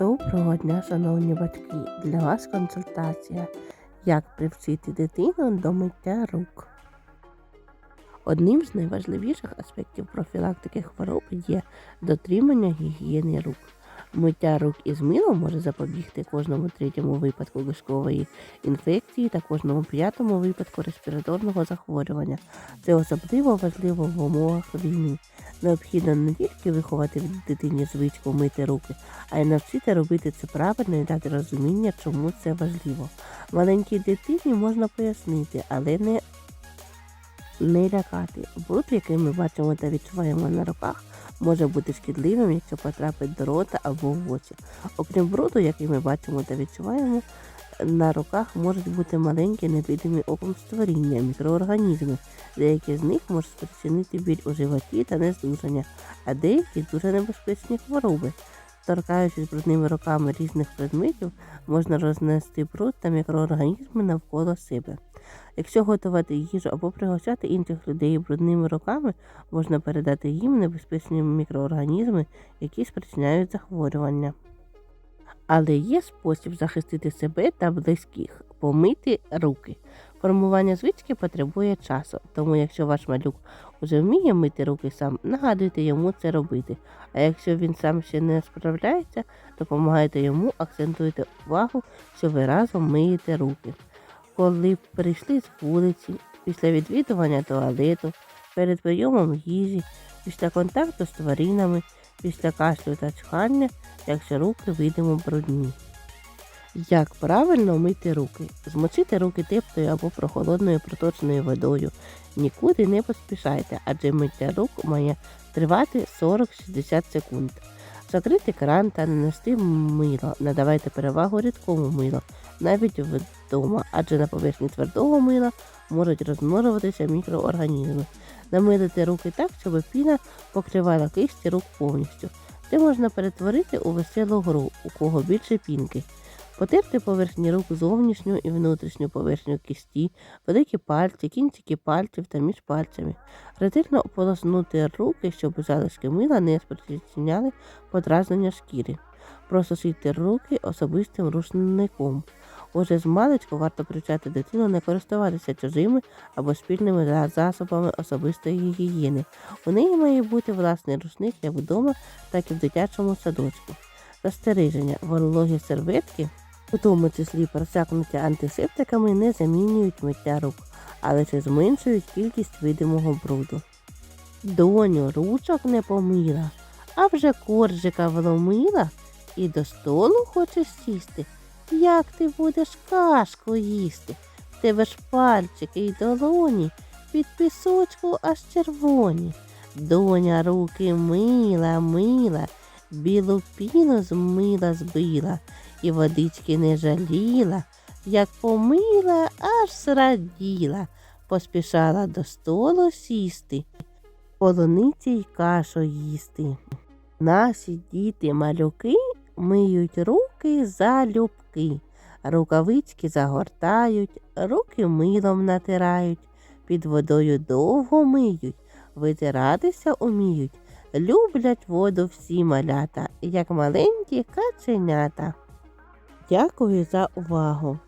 Доброго дня, шановні батьки! Для вас консультація. Як привчити дитину до миття рук. Одним з найважливіших аспектів профілактики хвороб є дотримання гігієни рук. Миття рук із милом може запобігти кожному третьому випадку кишкової інфекції та кожному п'ятому випадку респіраторного захворювання. Це особливо важливо в умовах війни. Необхідно не тільки виховати в дитині звичку мити руки, а й навчити робити це правильно і дати розуміння, чому це важливо. Маленькій дитині можна пояснити, але не, не лякати. Бруд, який ми бачимо та відчуваємо на руках, може бути шкідливим, якщо потрапить до рота або в очі. Окрім бруду, який ми бачимо та відчуваємо, на руках можуть бути маленькі невидимі оком створіння, мікроорганізми. Деякі з них можуть спричинити біль у животі та нездужання, а деякі дуже небезпечні хвороби. Торкаючись брудними руками різних предметів, можна рознести бруд та мікроорганізми навколо себе. Якщо готувати їжу або пригощати інших людей брудними руками, можна передати їм небезпечні мікроорганізми, які спричиняють захворювання. Але є спосіб захистити себе та близьких помити руки. Формування звички потребує часу, тому якщо ваш малюк уже вміє мити руки сам, нагадуйте йому це робити. А якщо він сам ще не справляється, допомагайте йому, акцентуйте увагу, що ви разом миєте руки. Коли прийшли з вулиці, після відвідування туалету, перед прийомом їжі, після контакту з тваринами, після кашлю та чхання, якщо руки видимо брудні. Як правильно мити руки? Змочити руки теплою або прохолодною проточною водою. Нікуди не поспішайте, адже миття рук має тривати 40-60 секунд. Закрити кран та нанести мило. Надавайте перевагу рідкому милу, навіть вдома, адже на поверхні твердого мила можуть розмножуватися мікроорганізми. Намилити руки так, щоб піна покривала кисті рук повністю. Це можна перетворити у веселу гру, у кого більше пінки. Потерти поверхні рук зовнішню і внутрішню поверхню кісті, великі пальці, кінчики пальців та між пальцями. Ретельно ополоснути руки, щоб залишки мила не спричиняли подразнення шкіри. Просушити руки особистим рушником. Уже з маличку варто привчати дитину не користуватися чужими або спільними засобами особистої гігієни. У неї має бути власний рушник як вдома, так і в дитячому садочку. Застереження вологі серветки, у тому числі просякнуті антисептиками, не замінюють миття рук, а лише зменшують кількість видимого бруду. Доню ручок не помила, а вже коржика вломила і до столу хочеш сісти. Як ти будеш кашку їсти? В тебе ж пальчики й долоні під пісочку аж червоні. Доня руки мила, мила, білу піну з мила збила, і водички не жаліла, як помила, аж зраділа, поспішала до столу сісти, полуниці й кашу їсти. Наші діти малюки миють руки залюбки, рукавички загортають, руки милом натирають, під водою довго миють, витиратися уміють, люблять воду всі малята, як маленькі каченята. Дякую за увагу!